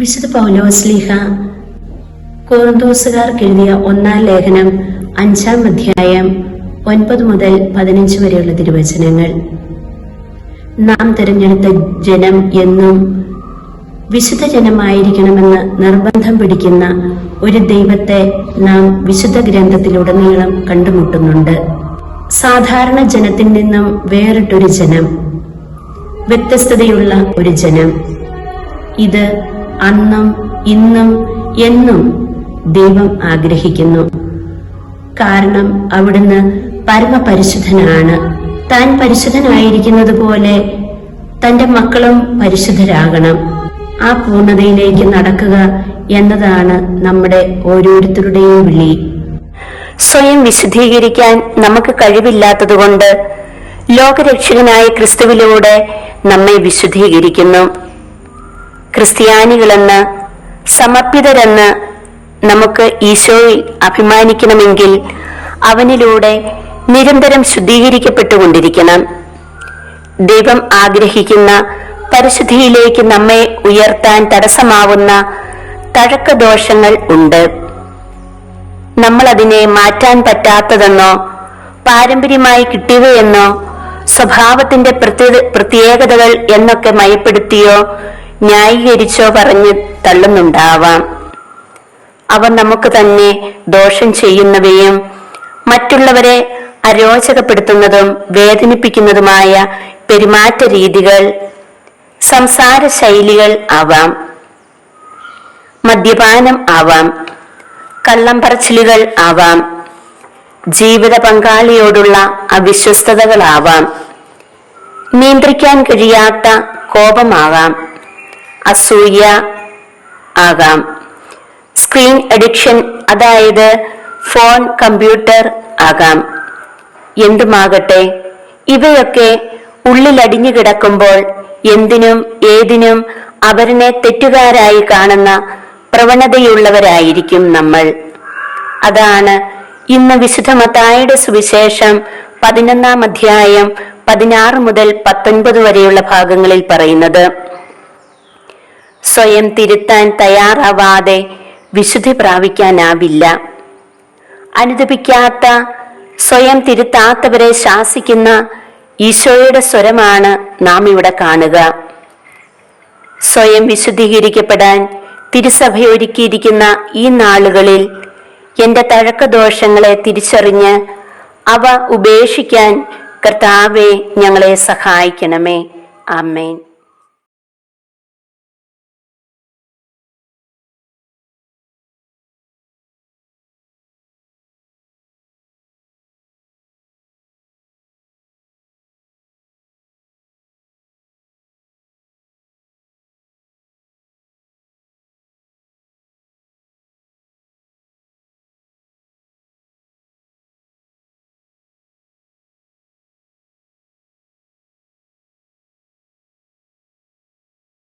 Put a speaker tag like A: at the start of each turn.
A: വിശുദ്ധ പൗലോസ്ലിഹ കോർന്തോസുകാർക്ക് എഴുതിയ ഒന്നാം ലേഖനം അഞ്ചാം അധ്യായം ഒൻപത് മുതൽ പതിനഞ്ച് വരെയുള്ള തിരുവചനങ്ങൾ. നാം തിരഞ്ഞെടുത്ത ജനം എന്നും വിശുദ്ധ ജനമായിരിക്കണമെന്ന് നിർബന്ധം പിടിക്കുന്ന ഒരു ദൈവത്തെ നാം വിശുദ്ധ ഗ്രന്ഥത്തിലുടനീളം കണ്ടുമുട്ടുന്നുണ്ട്. സാധാരണ ജനത്തിൽ നിന്നും വേറിട്ടൊരു ജനം വ്യത്യസ്തതയുള്ള ഒരു ജനം. ഇത് അന്നും ഇന്നും എന്നും ദൈവം ആഗ്രഹിക്കുന്നു. കാരണം അവിടുന്ന് പരമപരിശുദ്ധനാണ്. താൻ പരിശുദ്ധനായിരിക്കുന്നത് പോലെ തന്റെ മക്കളും പരിശുദ്ധരാകണം. ആ പൂർണതയിലേക്ക് നടക്കുക എന്നതാണ് നമ്മുടെ ഓരോരുത്തരുടെയും വിളി. സ്വയം വിശുദ്ധീകരിക്കാൻ നമുക്ക് കഴിവില്ലാത്തതുകൊണ്ട് ലോകരക്ഷകനായ ക്രിസ്തുവിലൂടെ നമ്മെ വിശുദ്ധീകരിക്കുന്നു. ക്രിസ്ത്യാനികളെന്ന് സമർപ്പിതരെന്ന് നമുക്ക് ഈശോയിൽ അഭിമാനിക്കണമെങ്കിൽ അവനിലൂടെ നിരന്തരം ശുദ്ധീകരിക്കപ്പെട്ടുകൊണ്ടിരിക്കണം. ദൈവം ആഗ്രഹിക്കുന്ന പരിശുദ്ധിയിലേക്ക് നമ്മെ ഉയർത്താൻ തടസ്സമാവുന്ന തഴക്കദോഷങ്ങൾ ഉണ്ട്. നമ്മൾ അതിനെ മാറ്റാൻ പറ്റാത്തതെന്നോ പാരമ്പര്യമായി കിട്ടിയവയെന്നോ സ്വഭാവത്തിന്റെ പ്രത്യേക പ്രത്യേകതകൾ എന്നൊക്കെ മയപ്പെടുത്തിയോ ന്യായീകരിച്ചോ പറഞ്ഞ് തള്ളുന്നുണ്ടാവാം. അവ നമുക്ക് തന്നെ ദോഷം ചെയ്യുന്നവയും മറ്റുള്ളവരെ അരോചകപ്പെടുത്തുന്നതും വേദനിപ്പിക്കുന്നതുമായ പെരുമാറ്റ രീതികൾ സംസാര ശൈലികൾ ആവാം. മദ്യപാനം ആവാം. കള്ളം പറച്ചിലുകൾ ആവാം. ജീവിത പങ്കാളിയോടുള്ള അവിശ്വസ്തതകളാവാം. നിയന്ത്രിക്കാൻ കഴിയാത്ത കോപമാകാം അസൂയ ആകാം. സ്ക്രീൻ അഡിക്ഷൻ അതായത് ഫോൺ കമ്പ്യൂട്ടർ ആകാം. എന്തുമാകട്ടെ ഇവയൊക്കെ ഉള്ളിലടിഞ്ഞു കിടക്കുമ്പോൾ എന്തിനും ഏതിനും അവരനെ തെറ്റുകാരായി കാണുന്ന പ്രവണതയുള്ളവരായിരിക്കും നമ്മൾ. അതാണ് ഇന്ന് വിശുദ്ധ മത്തായുടെ സുവിശേഷം പതിനൊന്നാം അധ്യായം പതിനാറ് മുതൽ പത്തൊൻപത് വരെയുള്ള ഭാഗങ്ങളിൽ പറയുന്നത്. സ്വയം തിരുത്താൻ തയ്യാറാവാതെ വിശുദ്ധി പ്രാപിക്കാനാവില്ല. അനുദപിക്കാത്ത സ്വയം തിരുത്താത്തവരെ ശാസിക്കുന്ന ഈശോയുടെ സ്വരമാണ് നാം ഇവിടെ കാണുക. സ്വയം വിശുദ്ധീകരിക്കപ്പെടാൻ തിരുസഭയൊരുക്കിയിരിക്കുന്ന ഈ നാളുകളിൽ എന്റെ തഴക്കദോഷങ്ങളെ തിരിച്ചറിഞ്ഞ് അവ ഉപേക്ഷിക്കാൻ കർത്താവെ ഞങ്ങളെ സഹായിക്കണമേ. അമ്മേൻ